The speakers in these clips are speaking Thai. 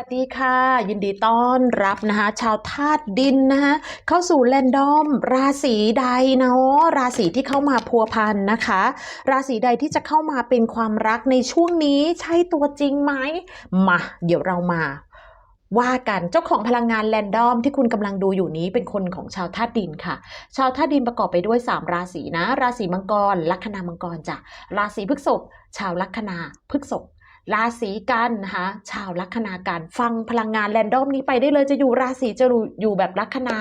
สวัสดีค่ะ ยินดีต้อนรับนะคะ ชาวธาตุดินนะคะเข้าสู่แรนดอม ราศีใดเนาะราศีที่เข้ามาพัวพันนะคะ ราศีใดที่จะเข้ามาเป็นความรักในช่วงนี้ใช่ตัวจริงไหมมาเดี๋ยวเรามาว่ากันเจ้าของพลังงานแรนดอมที่คุณกำลังดูอยู่นี้เป็นคนของชาวธาตุดินค่ะ ชาวธาตุดินประกอบไปด้วย 3 ราศีนะ ราศีมังกร ลัคนามังกรจ้ะราศีพฤษภชาวลัคนาพฤษภ ราศีกันนะคะชาวลัคนากันฟังพลังงานแรนดอมนี้ไปได้เลยจะอยู่ราศีจะอยู่แบบลัคนา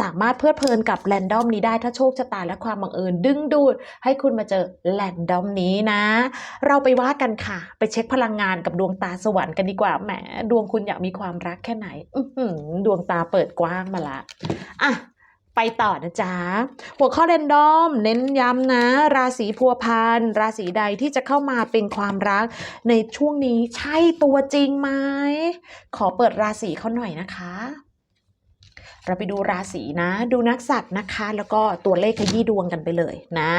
สามารถเพลิดเพลินกับแรนดอมนี้ได้ถ้าโชคชะตาและความบังเอิญดึงดูด ให้คุณมาเจอแรนดอมนี้นะ เราไปว่ากันค่ะ ไปเช็คพลังงานกับดวงตาสวรรค์กันดีกว่าแหมดวงคุณอยากมีความรักแค่ไหนดวงตาเปิดกว้างมาละอะ ไปต่อนะจ๊ะ หัวข้อเรนดอม เน้นย้ำนะ ราศีพัวพันราศีใดที่จะเข้ามาเป็นความรัก ในช่วงนี้ใช่ตัวจริงไหม ขอเปิดราศีเขาหน่อยนะคะ เราไปดูราศีนะ ดูนักสัตว์นะคะ แล้วก็ตัวเลขขยี้ดวงกันไปเลยนะ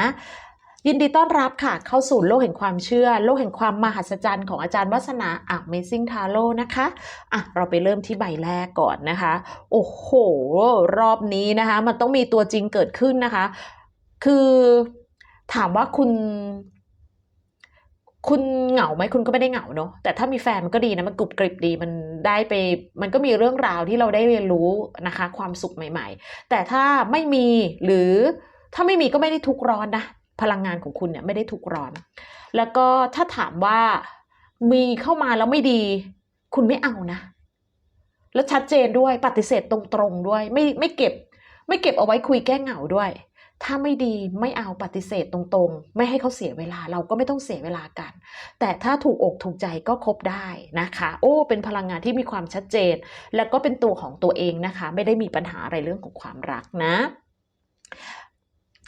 ยินดีต้อนรับค่ะ เข้าสู่โลกแห่งความเชื่อ โลกแห่งความมหัศจรรย์ของอาจารย์วัฒนา Amazing Tarot นะคะอะเราไปเริ่มที่ใบแรกก่อนนะคะ โอ้โห รอบนี้นะคะ มันต้องมีตัวจริงเกิดขึ้นนะคะ คือถามว่าคุณ คุณเหงาไหมคุณก็ไม่ได้เหงาเนอะแต่ถ้ามีแฟนมันก็ดีนะมันกรุบกริบดีมันได้ไป มันก็มีเรื่องราวที่เราได้เรียนรู้นะคะ ความสุขใหม่ ๆ แต่ถ้าไม่มีหรือถ้าไม่มีก็ไม่ได้ทุกร้อนนะ พลังงานของคุณเนี่ยไม่ได้ทุกร้อน แล้วก็ถ้าถามว่ามีเข้ามาแล้วไม่ดี คุณไม่เอานะ แล้วชัดเจนด้วยปฏิเสธตรงๆด้วย ไม่ไม่เก็บ ไม่เก็บเอาไว้คุยแก้เหงาด้วย ถ้าไม่ดีไม่เอาปฏิเสธตรงๆ ไม่ให้เขาเสียเวลา เราก็ไม่ต้องเสียเวลากัน แต่ถ้าถูกอกถูกใจก็คบได้นะคะ โอ้เป็นพลังงานที่มีความชัดเจน แล้วก็เป็นตัวของตัวเองนะคะ ไม่ได้มีปัญหาอะไรเรื่องของความรักนะ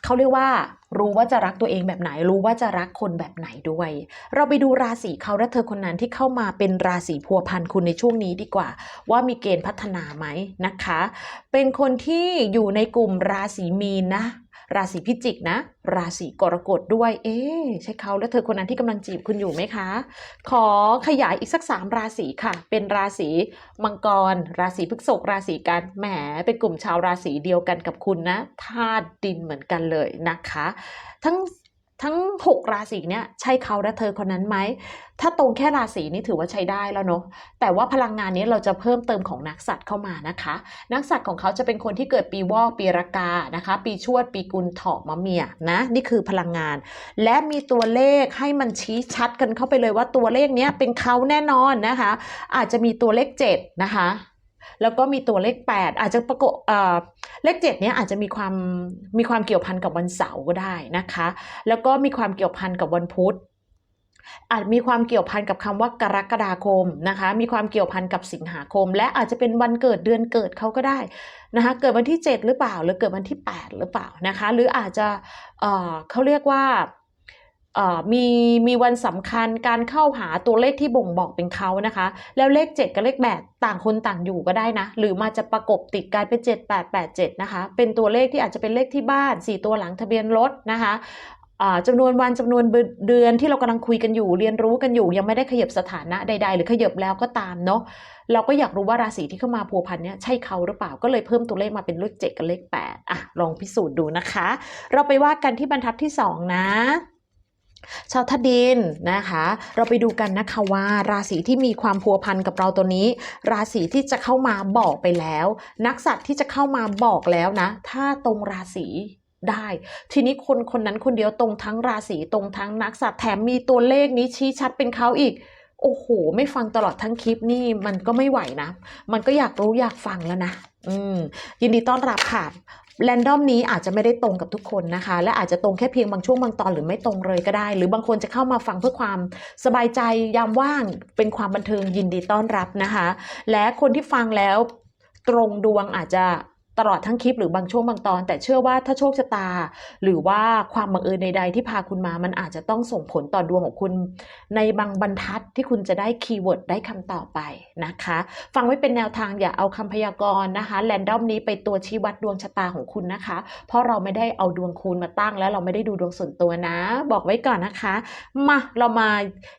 เขาเรียกว่า รู้ว่าจะรักตัวเองแบบไหน รู้ว่าจะรักคนแบบไหนด้วย เราไปดูราศีเขาและเธอคนนั้นที่เข้ามาเป็นราศีพัวพันคุณในช่วงนี้ดีกว่า ว่ามีเกณฑ์พัฒนาไหมนะคะ เป็นคนที่อยู่ในกลุ่มราศีมีนนะ ราศีพิจิกนะ ราศีกรกฎด้วย เอ๊ใช่เขาและเธอคนนั้นที่กำลังจีบคุณอยู่ไหมคะ ขอขยายอีกสักสามราศีค่ะ เป็นราศีมังกร ราศีพฤษภราศีกันแหมเป็นกลุ่มชาวราศีเดียวกันกับคุณนะธาตุดินเหมือนกันเลยนะคะ ทั้ง ทั้งหกราศีเนี่ยใช่เขาและเธอคนนั้นไหม ถ้าตรงแค่ราศีนี่ถือว่าใช้ได้แล้วเนาะแต่ว่าพลังงานนี้เราจะเพิ่มเติมของนักสัตว์เข้ามานะคะ นักสัตว์ของเขาจะเป็นคนที่เกิดปีวอกปีรากานะคะ ปีชวด ปีกุลเถาะมะเมียนะนี่คือพลังงาน และมีตัวเลขให้มันชี้ชัดกันเข้าไปเลยว่าตัวเลขเนี้ยเป็นเขาแน่นอนนะคะ อาจจะมีตัวเลข7นะคะ แล้วก็มีตัวเลข 8 อาจจะประกบเอ่อเลข7เนี้ยอาจจะมีความมีความเกี่ยวพันกับวันเสาร์ก็ได้นะคะ แล้วก็มีความเกี่ยวพันกับวันพุธอาจมีความเกี่ยวพันกับคำว่ากรกฎาคมนะคะ มีความเกี่ยวพันกับสิงหาคม และอาจจะเป็นวันเกิดเดือนเกิดเขาก็ได้นะคะเกิดวันที่ 7 หรือเปล่า หรือเกิดวันที่ 8 หรือเปล่านะคะ หรืออาจจะเเขาเรียกว่า มีมีวันสำคัญการเข้าหาตัวเลขที่บ่งบอกเป็นเขานะคะ แล้วเลข 7 กับเลข 8 ต่างคนต่างอยู่ก็ได้นะ หรือมาจะประกบติดกันเป็น 7 8 8 7 นะคะ เป็นตัวเลขที่อาจจะเป็นเลขที่บ้าน 4 ตัวหลังทะเบียนรถนะคะจำนวนวันจำนวนเดือนที่เรากำลังคุยกันอยู่ เรียนรู้กันอยู่ ยังไม่ได้ขยับสถานะใด ๆ หรือขยับแล้วก็ตามเนาะเราก็อยากรู้ว่าราศีที่เข้ามาพัวพันเนี่ยใช่เขาหรือเปล่าก็เลยเพิ่มตัวเลขมาเป็นเลขเจ็ดกับเลขแปดอะลองพิสูจน์ดูนะคะ เราไปว่ากันที่บรรทัดที่สองนะ ชาวธาดินนะคะ เราไปดูกันนะคะว่าราศีที่มีความพัวพันกับเราตัวนี้ ราศีที่จะเข้ามาบอกไปแล้ว นักสัตว์ที่จะเข้ามาบอกแล้วนะ ถ้าตรงราศีได้ ทีนี้คนคนนั้นคนเดียวตรงทั้งราศีตรงทั้งนักสัตว์แถมมีตัวเลขนี้ชี้ชัดเป็นเขาอีกโอ้โห ไม่ฟังตลอดทั้งคลิปนี่มันก็ไม่ไหวนะ มันก็อยากรู้อยากฟังแล้วนะ อืม ยินดีต้อนรับค่ะ แรนดอมนี้อาจจะไม่ได้ตรงกับทุกคนนะคะ และอาจจะตรงแค่เพียงบางช่วงบางตอนหรือไม่ตรงเลยก็ได้ หรือบางคนจะเข้ามาฟังเพื่อความสบายใจยามว่างเป็นความบันเทิงยินดีต้อนรับนะคะ และคนที่ฟังแล้วตรงดวงอาจจะ ตลอดทั้งคลิปหรือบางช่วงบางตอน แต่เชื่อว่าถ้าโชคชะตา หรือว่าความบังเอิญใด ๆ ที่พาคุณมามันอาจจะต้องส่งผลต่อดวงของคุณ ในบางบรรทัดที่คุณจะได้คีย์เวิร์ดได้คำตอบไปนะคะ ฟังไว้เป็นแนวทางอย่าเอาคำพยากรณ์นะคะแรนดอมนี้ไปตัวชี้วัดดวงชะตาของคุณนะคะ เพราะเราไม่ได้เอาดวงคุณมาตั้ง แล้วเราไม่ได้ดูดวงส่วนตัวนะ บอกไว้ก่อนนะคะมาเรามา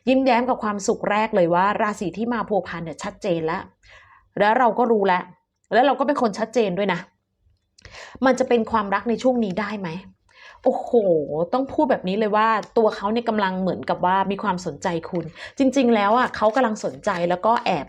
ยิ้มแย้มกับความสุขแรกเลยว่า ราศีที่มาพัวพันเนี่ยชัดเจนแล้วแล้วเราก็รู้แล้ว แล้วเราก็เป็นคนชัดเจนด้วยนะ มันจะเป็นความรักในช่วงนี้ได้ไหมโอ้โห ต้องพูดแบบนี้เลยว่าตัวเขาเนี่ยกำลังเหมือนกับว่ามีความสนใจคุณ จริง ๆ แล้วอะเขากำลังสนใจแล้วก็แอบ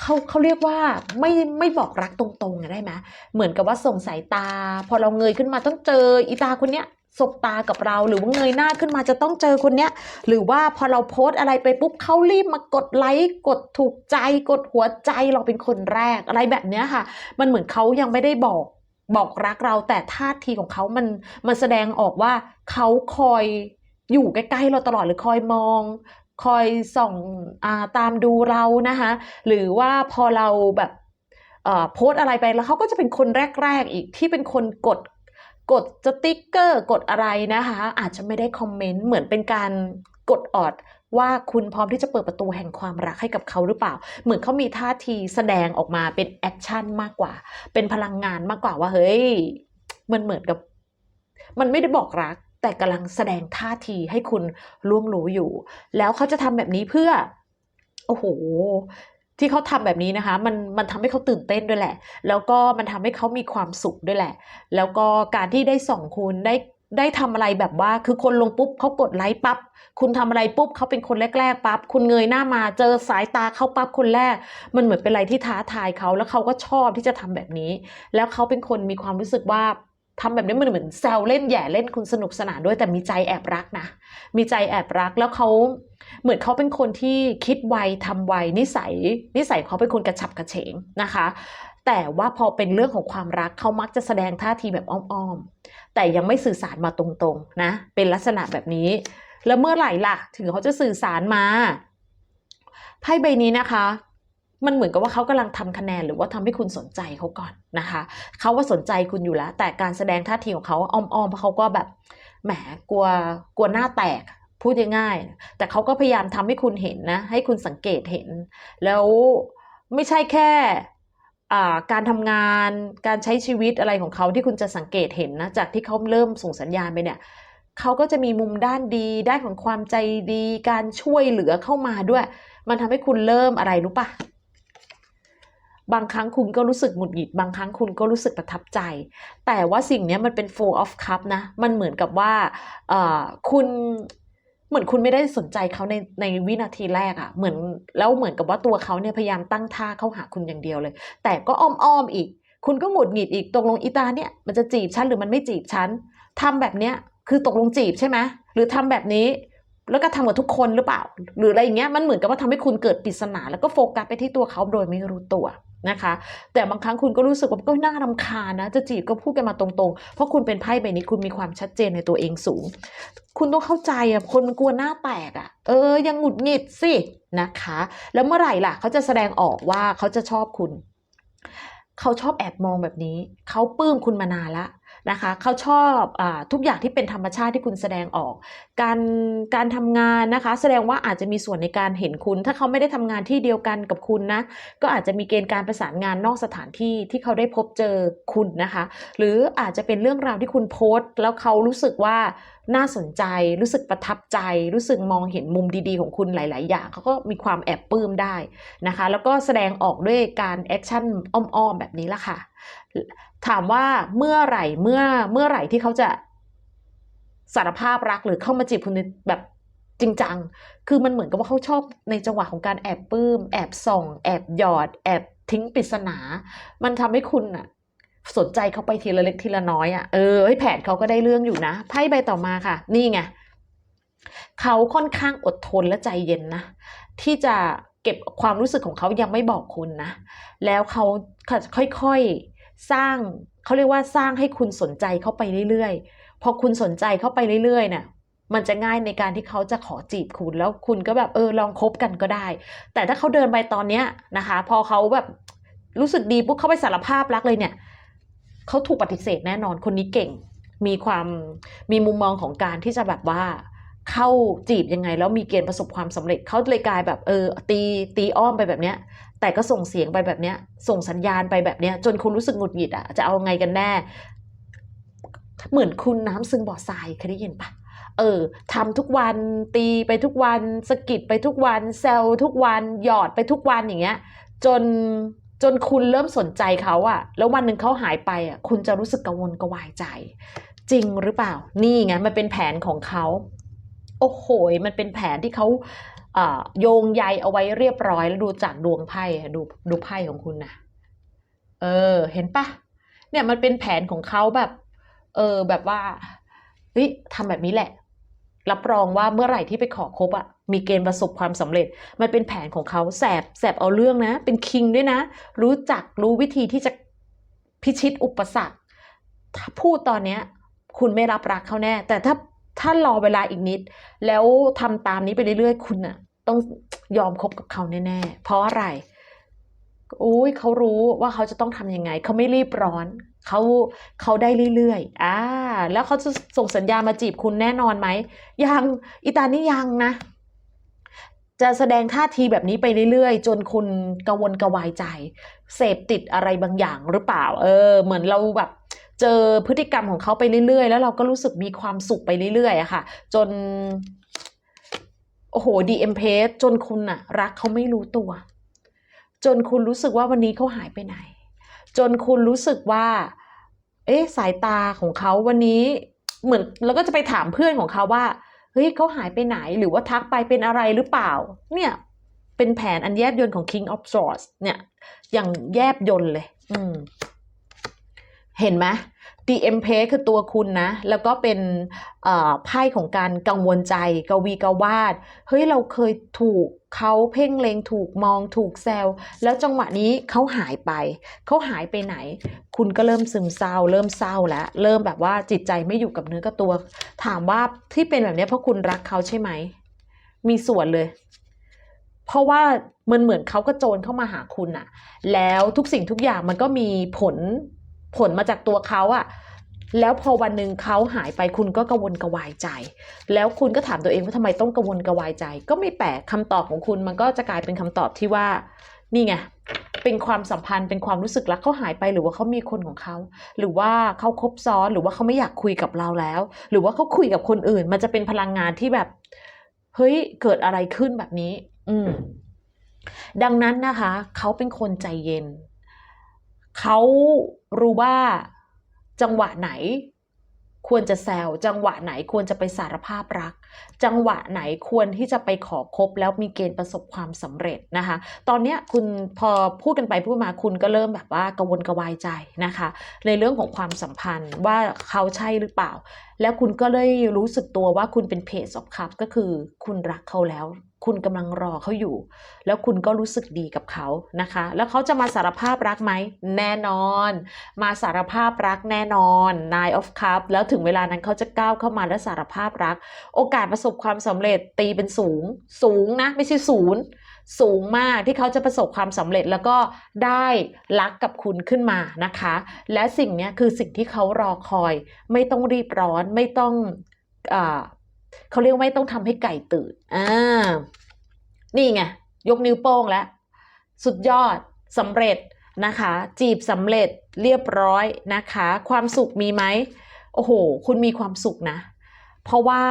เขาเขาเรียกว่าไม่ไม่บอกรักตรงๆได้ไหมเหมือนกับว่าส่งสายตา พอเราเงยขึ้นมาต้องเจออีตาคนเนี้ยสบตากับเราหรือว่าเงยหน้าขึ้นมาจะต้องเจอคนเนี้ย หรือว่าพอเราโพสต์อะไรไปปุ๊บเขารีบมากดไลค์กดถูกใจกดหัวใจเราเป็นคนแรกอะไรแบบเนี้ยค่ะ มันเหมือนเขายังไม่ได้บอก บอกรักเราแต่ท่าทีของเขามันมันแสดงออกว่าเขาคอยอยู่ใกล้ๆเราตลอดหรือคอยมอง คอยส่องอาตามดูเรานะคะหรือว่าพอเราแบบโพสอะไรไปแล้วเขาก็จะเป็นคนแรก ๆ อีกที่เป็นคนกดกดสติ๊กเกอร์ กดอะไรนะคะ อาจจะไม่ได้คอมเมนต์เหมือนเป็นการกดออดว่าคุณพร้อมที่จะเปิดประตูแห่งความรักให้กับเขาหรือเปล่า เหมือนเขามีท่าทีแสดงออกมาเป็นแอคชั่นมากกว่า เป็นพลังงานมากกว่าว่าเฮ้ย มันเหมือนกับ มันไม่ได้บอกรัก แต่กำลังแสดงท่าทีให้คุณล่วงรู้อยู่ แล้วเขาจะทำแบบนี้เพื่อ โอ้โหที่เขาทำแบบนี้นะคะมันมันทำให้เขาตื่นเต้นด้วยแหละ แล้วก็มันทำให้เขามีความสุขด้วยแหละ แล้วก็การที่ได้ส่องคุณได้ ได้ทำอะไรแบบว่า คือคนลงปุ๊บเขากดไลค์ปั๊บคุณทำอะไรปุ๊บเขาเป็นคนแรกๆปั๊บคุณเงยหน้ามาเจอสายตาเขาปั๊บคนแรก มันเหมือนเป็นอะไรที่ท้าทายเขาแล้วเขาก็ชอบที่จะทำแบบนี้ แล้วเขาเป็นคนมีความรู้สึกว่าทำแบบนี้มันเหมือนแซวเล่นแหย่เล่นคุณสนุกสนานด้วยแต่มีใจแอบรักนะ มีใจแอบรักแล้วเขาเหมือนเขาเป็นคนที่คิดไวทำไวนิสัย นิสัยเขาเป็นคนกระฉับกระเฉงนะคะ แต่ว่าพอเป็นเรื่องของความรักเขามักจะแสดงท่าทีแบบอ้อมๆ แต่ยังไม่สื่อสารมาตรงๆนะเป็นลักษณะแบบนี้ แล้วเมื่อไหร่ล่ะ ถึงเขาจะสื่อสารมาไพ่ใบนี้นะคะมันเหมือนกับว่าเขากำลังทำคะแนนหรือว่าทำให้คุณสนใจเขาก่อนนะคะ เขาว่าสนใจคุณอยู่แล้ว แต่การแสดงท่าทีของเขาอ้อมๆเพราะเขาก็แบบแหมกลัวกลัวหน้าแตกพูดง่ายๆแต่เขาก็พยายามทำให้คุณเห็นนะ ให้คุณสังเกตเห็น แล้วไม่ใช่แค่ การทำงานการใช้ชีวิตอะไรของเขาที่คุณจะสังเกตเห็นนะจากที่เขาเริ่มส่งสัญญาณไปเนี่ยเขาก็จะมีมุมด้านดีด้านของความใจดี การช่วยเหลือเข้ามาด้วย มันทำให้คุณเริ่มอะไรรู้ปะบางครั้งคุณก็รู้สึกหงุดหงิด บางครั้งคุณก็รู้สึกประทับใจ แต่ว่าสิ่งนี้มันเป็น four of cup นะ มันเหมือนกับว่าคุณ เหมือนคุณไม่ได้สนใจเขาในในวินาทีแรกอะเหมือนแล้วเหมือนกับว่าตัวเขาเนี่ยพยายามตั้งท่าเข้าหาคุณอย่างเดียวเลย แต่ก็อ้อมอ้อมอีก คุณก็หงุดหงิดอีกตกลงอีตาเนี่ยมันจะจีบฉันหรือมันไม่จีบฉันทำแบบเนี้ยคือตกลงจีบใช่ไหมหรือทำแบบนี้ แล้วก็ทำกับทุกคนหรือเปล่า หรืออะไรอย่างเงี้ยมันเหมือนกับว่าทำให้คุณเกิดปริศนา แล้วก็โฟกัสไปที่ตัวเขาโดยไม่รู้ตัวนะคะ แต่บางครั้งคุณก็รู้สึกว่าก็น่ารำคาญนะจะจีบก็พูดกันมาตรงๆ เพราะคุณเป็นไพ่ใบนี้คุณมีความชัดเจนในตัวเองสูง คุณต้องเข้าใจอะคนมันกลัวหน้าแตกอะ เออยังหงุดหงิดสินะคะ แล้วเมื่อไหร่ล่ะเขาจะแสดงออกว่าเขาจะชอบคุณ เขาชอบแอบมองแบบนี้ เขาปลื้มคุณมานานละ นะคะเขาชอบอทุกอย่างที่เป็นธรรมชาติที่คุณแสดงออก การการทำงานนะคะ แสดงว่าอาจจะมีส่วนในการเห็นคุณ ถ้าเขาไม่ได้ทำงานที่เดียวกันกับคุณนะก็อาจจะมีเกณฑ์การประสานงานนอกสถานที่ที่เขาได้พบเจอคุณนะคะ หรืออาจจะเป็นเรื่องราวที่คุณโพสต์ แล้วเขารู้สึกว่าน่าสนใจรู้สึกประทับใจ รู้สึกมองเห็นมุมดีๆ ของคุณหลาย ๆ อย่างเขาก็มีความแอบปลื้มได้นะคะ แล้วก็แสดงออกด้วยการแอคชั่นอ้อม ๆ แบบนี้ละค่ะ ถามว่าเมื่อไหร่เมื่อเมื่อไหร่ที่เขาจะสารภาพรักหรือเข้ามาจีบคุณแบบจริงจัง คือมันเหมือนกับว่าเขาชอบในจังหวะของการแอบปลื้ม แอบส่อง แอบหยอด แอบทิ้งปริศนา มันทำให้คุณอะสนใจเขาไปทีละเล็กทีละน้อยอะเออให้แผนเขาก็ได้เรื่องอยู่นะ ไพ่ใบต่อมาค่ะ นี่ไงเขาค่อนข้างอดทนและใจเย็นนะ ที่จะเก็บความรู้สึกของเขายังไม่บอกคุณนะ แล้วเขาค่อยๆ สร้างเขาเรียกว่าสร้างให้คุณสนใจเข้าไปเรื่อยๆ พอคุณสนใจเข้าไปเรื่อยๆเนี่ยมันจะง่ายในการที่เขาจะขอจีบคุณแล้วคุณก็แบบเออลองคบกันก็ได้ แต่ถ้าเขาเดินไปตอนเนี้ยนะคะ พอเขาแบบรู้สึกดีปุ๊บเขาไปสารภาพรักเลยเนี่ยเขาถูกปฏิเสธแน่นอนคนนี้เก่ง มีความมีมุมมองของการที่จะแบบว่า เข้าจีบยังไง แล้วมีเกณฑ์ประสบความสำเร็จเขาเลยกลายแบบเออตีตีอ้อมไปแบบเนี้ย แต่ก็ส่งเสียงไปแบบเนี้ย ส่งสัญญาณไปแบบเนี้ย จนคุณรู้สึกหงุดหงิดอะจะเอาไงกันแน่ เหมือนคุณน้ำซึมบ่อทรายเคยได้ยินปะเออทำทุกวันตีไปทุกวันสกิดไปทุกวันแซวทุกวันหยอดไปทุกวันอย่างเงี้ย จนจนคุณเริ่มสนใจเขาอะแล้ววันหนึ่งเขาหายไปอะคุณจะรู้สึกกังวลกระวายใจ จริงหรือเปล่า นี่ไงมันเป็นแผนของเขา อ้โหมันเป็นแผนที่เขาโยงใยเอาไว้เรียบร้อย แล้วดูจากดวงไพ่ดูดูไพ่ของคุณนะเออ เห็นปะเนี่ยมันเป็นแผนของเขาแบบ เออแบบว่าเฮ้ยทำแบบนี้แหละ รับรองว่าเมื่อไหร่ที่ไปขอคบอะ่ะมีเกณฑ์ประสบความสำเร็จ มันเป็นแผนของเขาแสบแสบเอาเรื่องนะ เป็นคิงด้วยนะ รู้จักรู้วิธีที่จะพิชิตอุปสรรค ถ้าพูดตอนเนี้ย คุณไม่รับรักเขาแน่ แต่ถ้า ถ้ารอเวลาอีกนิด แล้วทำตามนี้ไปเรื่อยๆ คุณน่ะ ต้องยอมคบกับเขาแน่ๆ เพราะอะไรอุ้ยเขารู้ว่าเขาจะต้องทำยังไง เขาไม่รีบร้อนเขาเขาได้เรื่อยๆ อ่า แล้วเขาจะส่งสัญญาณมาจีบคุณแน่นอนไหม ยัง อีตานี่ยังนะ จะแสดงท่าทีแบบนี้ไปเรื่อยๆ จนคุณกังวลกระวายใจ เสพติดอะไรบางอย่างหรือเปล่า เออ เหมือนเราแบบ เจอพฤติกรรมของเขาไปเรื่อยๆ แล้วเราก็รู้สึกมีความสุขไปเรื่อยๆอะค่ะ จน โอ้โหดีเอ็มเพสจนคุณอะรักเขาไม่รู้ตัว จนคุณรู้สึกว่าวันนี้เขาหายไปไหน จนคุณรู้สึกว่า เอ๊ะสายตาของเขาวันนี้เหมือนแล้วก็จะไปถามเพื่อนของเขาว่าเฮ้ยเขาหายไปไหนหรือว่าทักไปเป็นอะไรหรือเปล่า เนี่ย เป็นแผนอันแยบยนต์ของ King of Swords เนี่ย อย่างแยบยนต์เลย อืม เห็นไหม t m p คือตัวคุณนะ แล้วก็เป็นไพ่ของการกังวลใจกวีกวาด เฮ้ย เราเคยถูกเขาเพ่งเลงถูกมองถูกแซว แล้วจังหวะนี้เขาหายไป เขาหายไปไหน คุณก็เริ่มซึมเศร้า เริ่มเศร้าแล้ว เริ่มแบบว่าจิตใจไม่อยู่กับเนื้อกับตัว ถามว่าที่เป็นแบบนี้เพราะคุณรักเขาใช่ไหม มีส่วนเลย เพราะว่ามันเหมือนเขาก็โจรเข้ามาหาคุณอะแล้วทุกสิ่งทุกอย่างมันก็มีผล ผลมาจากตัวเขาอะแล้วพอวันหนึ่งเขาหายไปคุณก็กังวลกระวายใจ แล้วคุณก็ถามตัวเองว่าทำไมต้องกังวลกระวายใจ ก็ไม่แปลกคำตอบของคุณมันก็จะกลายเป็นคำตอบที่ว่านี่ไงเป็นความสัมพันธ์เป็นความรู้สึกรักเขาหายไปหรือว่าเขามีคนของเขา หรือว่าเขาคบซ้อนหรือว่าเขาไม่อยากคุยกับเราแล้ว หรือว่าเขาคุยกับคนอื่น มันจะเป็นพลังงานที่แบบเฮ้ยเกิดอะไรขึ้นแบบนี้ อืม ดังนั้นนะคะ เขาเป็นคนใจเย็น เขารู้ว่าจังหวะไหนควรจะแซวจังหวะไหนควรจะไปสารภาพรัก จังหวะไหนควรที่จะไปขอคบแล้วมีเกณฑ์ประสบความสำเร็จนะคะ ตอนเนี้ยคุณพอพูดกันไปพูดมาคุณก็เริ่มแบบว่ากังวลกระวายใจนะคะ ในเรื่องของความสัมพันธ์ว่าเขาใช่หรือเปล่า แล้วคุณก็เลยรู้สึกตัวว่าคุณเป็นเพจ of cup ก็คือคุณรักเขาแล้ว คุณกำลังรอเขาอยู่ แล้วคุณก็รู้สึกดีกับเขานะคะ แล้วเขาจะมาสารภาพรักไหม แน่นอน มาสารภาพรักแน่นอน Nine of Cup แล้วถึงเวลานั้นเขาจะก้าวเข้ามาและสารภาพรัก โอกาสประสบความสำเร็จตีเป็นสูง สูงนะ ไม่ใช่ศูนย์สูงมากที่เขาจะประสบความสำเร็จแล้วก็ได้รักกับคุณขึ้นมานะคะ และสิ่งนี้คือสิ่งที่เขารอคอย ไม่ต้องรีบร้อนไม่ต้องอ เขาเรียกไม่ต้องทำให้ไก่ตื่นอ่านี่ไงยกนิ้วโป้งแล้ว สุดยอดสำเร็จนะคะ จีบสำเร็จเรียบร้อยนะคะ ความสุขมีไหมโอ้โห คุณมีความสุขนะ เพราะว่า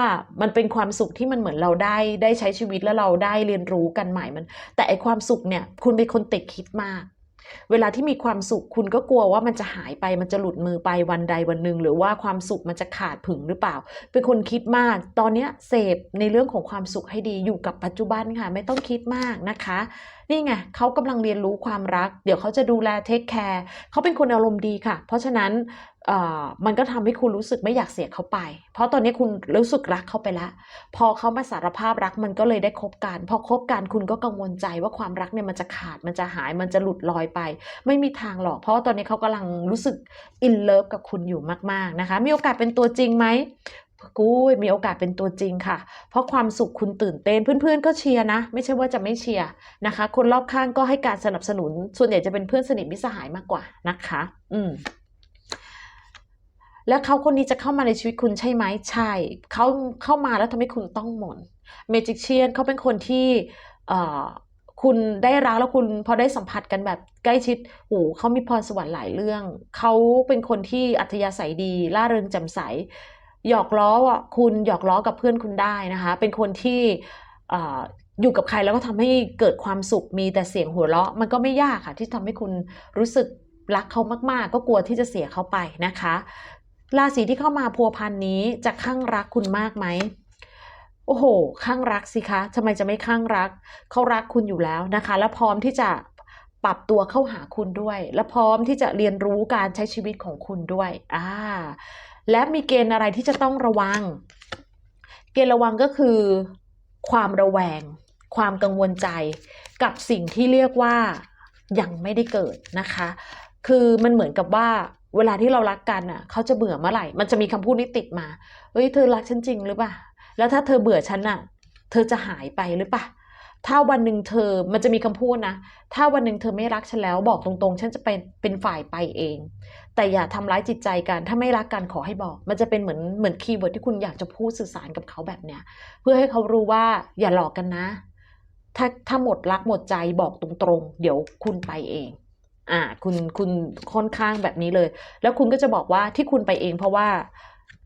มันเป็นความสุขที่มันเหมือนเราได้ได้ใช้ชีวิตแล้วเราได้เรียนรู้กันใหม่มัน แต่ไอความสุขเนี่ย คุณเป็นคนติดคิดมาก เวลาที่มีความสุขคุณก็กลัวว่ามันจะหายไปมันจะหลุดมือไปวันใดวันหนึ่ง หรือว่าความสุขมันจะขาดผึงหรือเปล่า เป็นคนคิดมาก ตอนเนี้ยเสพในเรื่องของความสุขให้ดีอยู่กับปัจจุบันค่ะ ไม่ต้องคิดมากนะคะ นี่ไงเขากำลังเรียนรู้ความรัก เดี๋ยวเขาจะดูแลเทคแคร์เขาเป็นคนอารมณ์ดีค่ะ เพราะฉะนั้น มันก็ทำให้คุณรู้สึกไม่อยากเสียเขาไป เพราะตอนนี้คุณรู้สึกรักเขาไปแล้วพอเขามาสารภาพรักมันก็เลยได้คบกัน พอคบกันคุณก็กังวลใจว่าความรักเนี่ยมันจะขาด มันจะหาย มันจะหลุดลอยไป ไม่มีทางหรอก เพราะาตอนนี้เขากำลังรู้สึกอินเลิฟกับคุณอยู่มาก ๆ นะคะ มีโอกาสเป็นตัวจริงไหมกูมีโอกาสเป็นตัวจริงค่ะ เพราะความสุขคุณตื่นเต้นเพื่อนๆ ก็เชียร์นะ ไม่ใช่ว่าจะไม่เชียร์นะคะ คนรอบข้างก็ให้การสนับสนุน ส่วนใหญ่จะเป็นเพื่อนสนิทมิตรสหายมากกว่านะคะ อืม แล้วเขาคนนี้จะเข้ามาในชีวิตคุณใช่ไหมใช่เขาเข้ามาแล้วทำให้คุณต้องหมนเมจิเชียนเขาเป็นคนที่คุณได้รักแล้วคุณพอได้สัมผัสกันแบบใกล้ชิดโอ้เขามีพรสวรรค์หลายเรื่อง เขาเป็นคนที่อัธยาศัยดีล่าเริงแจ่มใส หยอกล้ออะคุณหยอกล้อกับเพื่อนคุณได้นะคะ เป็นคนที่เอ่ออยู่กับใครแล้วก็ทำให้เกิดความสุขมีแต่เสียงหัวเราะ มันก็ไม่ยากค่ะที่ทำให้คุณรู้สึกรักเขามากๆ ก็กลัวที่จะเสียเขาไปนะคะ ราศีที่เข้ามาพัวพันนี้จะข้างรักคุณมากไหมโอ้โห ข้างรักสิคะทำไมจะไม่ข้างรัก เขารักคุณอยู่แล้วนะคะ และพร้อมที่จะปรับตัวเข้าหาคุณด้วย และพร้อมที่จะเรียนรู้การใช้ชีวิตของคุณด้วยอ่าและมีเกณฑ์อะไรที่จะต้องระวัง เกณฑ์ระวังก็คือ ความระแวง ความกังวลใจ กับสิ่งที่เรียกว่ายังไม่ได้เกิดนะคะ คือมันเหมือนกับว่า เวลาที่เรารักกันอะเขาจะเบื่อเมื่อไหร่ มันจะมีคำพูดนี้ติดมา เฮ้ยเธอรักฉันจริงหรือเปล่า แล้วถ้าเธอเบื่อฉันอะ เธอจะหายไปหรือเปล่า ถ้าวันหนึ่งเธอ มันจะมีคำพูดนะ ถ้าวันหนึ่งเธอไม่รักฉันแล้วบอกตรงๆ ฉันจะเป็นเป็นฝ่ายไปเอง แต่อย่าทำร้ายจิตใจกัน ถ้าไม่รักกันขอให้บอก มันจะเป็นเหมือนเหมือนคีย์เวิร์ดที่คุณอยากจะพูดสื่อสารกับเขาแบบเนี้ย เพื่อให้เขารู้ว่าอย่าหลอกกันนะ ถ้าถ้าหมดรักหมดใจบอกตรงๆ เดี๋ยวคุณไปเอง อ่า คุณคุณค่อนข้างแบบนี้เลย แล้วคุณก็จะบอกว่าที่คุณไปเองเพราะว่า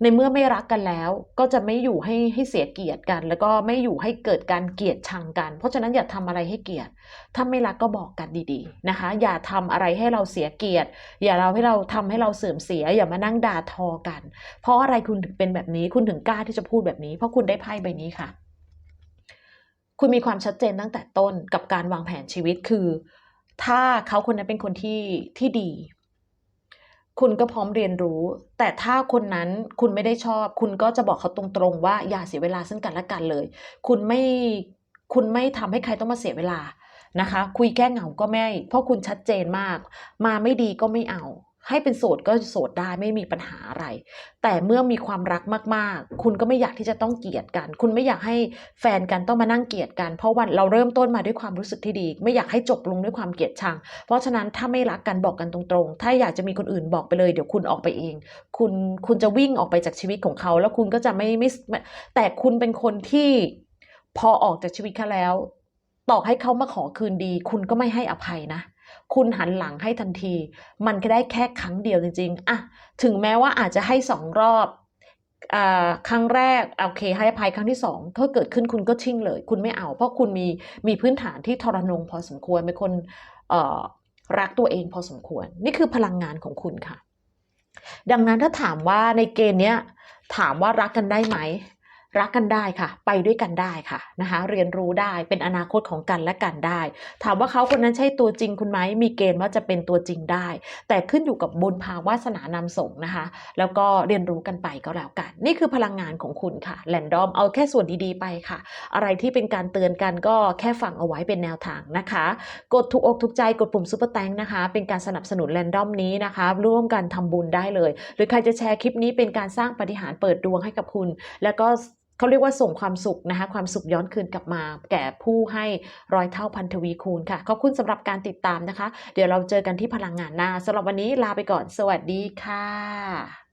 ในเมื่อไม่รักกันแล้ว ก็จะไม่อยู่ให้ให้เสียเกียรติกัน แล้วก็ไม่อยู่ให้เกิดการเกลียดชังกัน เพราะฉะนั้นอย่าทำอะไรให้เกลียดถ้าไม่รักก็บอกกันดีๆนะคะ อย่าทำอะไรให้เราเสียเกียรติ อย่าเราให้เราทำให้เราเสื่อมเสีย อย่ามานั่งด่าทอกัน เพราะอะไรคุณถึงเป็นแบบนี้ คุณถึงกล้าที่จะพูดแบบนี้ เพราะคุณได้ไพ่ใบนี้ค่ะ คุณมีความชัดเจนตั้งแต่ต้นกับการวางแผนชีวิตคือ ถ้าเขาคนนั้นเป็นคนที่ที่ดี คุณก็พร้อมเรียนรู้ แต่ถ้าคนนั้นคุณไม่ได้ชอบ คุณก็จะบอกเขาตรงๆ ว่าอย่าเสียเวลาซึ่งกันและกันเลย คุณไม่คุณไม่ทำให้ใครต้องมาเสียเวลานะคะ คุยแก้เหงาก็ไม่ เพราะคุณชัดเจนมาก มาไม่ดีก็ไม่เอา ให้เป็นโสดก็โสดได้ไม่มีปัญหาอะไร แต่เมื่อมีความรักมากๆ คุณก็ไม่อยากที่จะต้องเกลียดกัน คุณไม่อยากให้แฟนกันต้องมานั่งเกลียดกัน เพราะวันเราเริ่มต้นมาด้วยความรู้สึกที่ดี ไม่อยากให้จบลงด้วยความเกลียดชัง เพราะฉะนั้นถ้าไม่รักกันบอกกันตรงๆ ถ้าอยากจะมีคนอื่นบอกไปเลยเดี๋ยวคุณออกไปเอง คุณคุณจะวิ่งออกไปจากชีวิตของเขา แล้วคุณก็จะไม่ไม่แต่คุณเป็นคนที่พอออกจากชีวิตเขาแล้วต่อให้เขามาขอคืนดี คุณก็ไม่ให้อภัยนะ คุณหันหลังให้ทันที มันก็ได้แค่ครั้งเดียวจริงๆอะถึงแม้ว่าอาจจะให้สองรอบอ่าครั้งแรกโอเค ให้อภัยครั้งที่สองถ้าเกิดขึ้นคุณก็ชิ่งเลย คุณไม่เอา เพราะคุณมีมีพื้นฐานที่ทรนงพอสมควรเป็นคนเอ่อรักตัวเองพอสมควร นี่คือพลังงานของคุณค่ะ ดังนั้นถ้าถามว่าในเกณฑ์เนี้ยถามว่ารักกันได้ไหม รักกันได้ค่ะ ไปด้วยกันได้ค่ะนะคะเรียนรู้ได้เป็นอนาคตของกันและกันได้ ถามว่าเขาคนนั้นใช่ตัวจริงคุณไหมมีเกณฑ์ว่าจะเป็นตัวจริงได้ แต่ขึ้นอยู่กับบุญภาวาสนานำส่งนะคะ แล้วก็เรียนรู้กันไปก็แล้วกัน นี่คือพลังงานของคุณค่ะแรนดอมเอาแค่ส่วนดีๆไปค่ะ อะไรที่เป็นการเตือนกันก็แค่ฟังเอาไว้เป็นแนวทางนะคะ กดถูกอกถูกใจกดปุ่มซุปเปอร์แตงนะคะ เป็นการสนับสนุนแรนดอมนี้นะคะ ร่วมกันทำบุญได้เลย หรือใครจะแชร์คลิปนี้เป็นการสร้างปาฏิหารย์เปิดดวงให้กับคุณ แล้วก็ เขาเรียกว่าส่งความสุขนะคะความสุขย้อนคืนกลับมาแก่ผู้ให้ร้อยเท่าพันทวีคูณค่ะ ขอบคุณสำหรับการติดตามนะคะ เดี๋ยวเราเจอกันที่พลังงานหน้าสำหรับวันนี้ลาไปก่อน สวัสดีค่ะ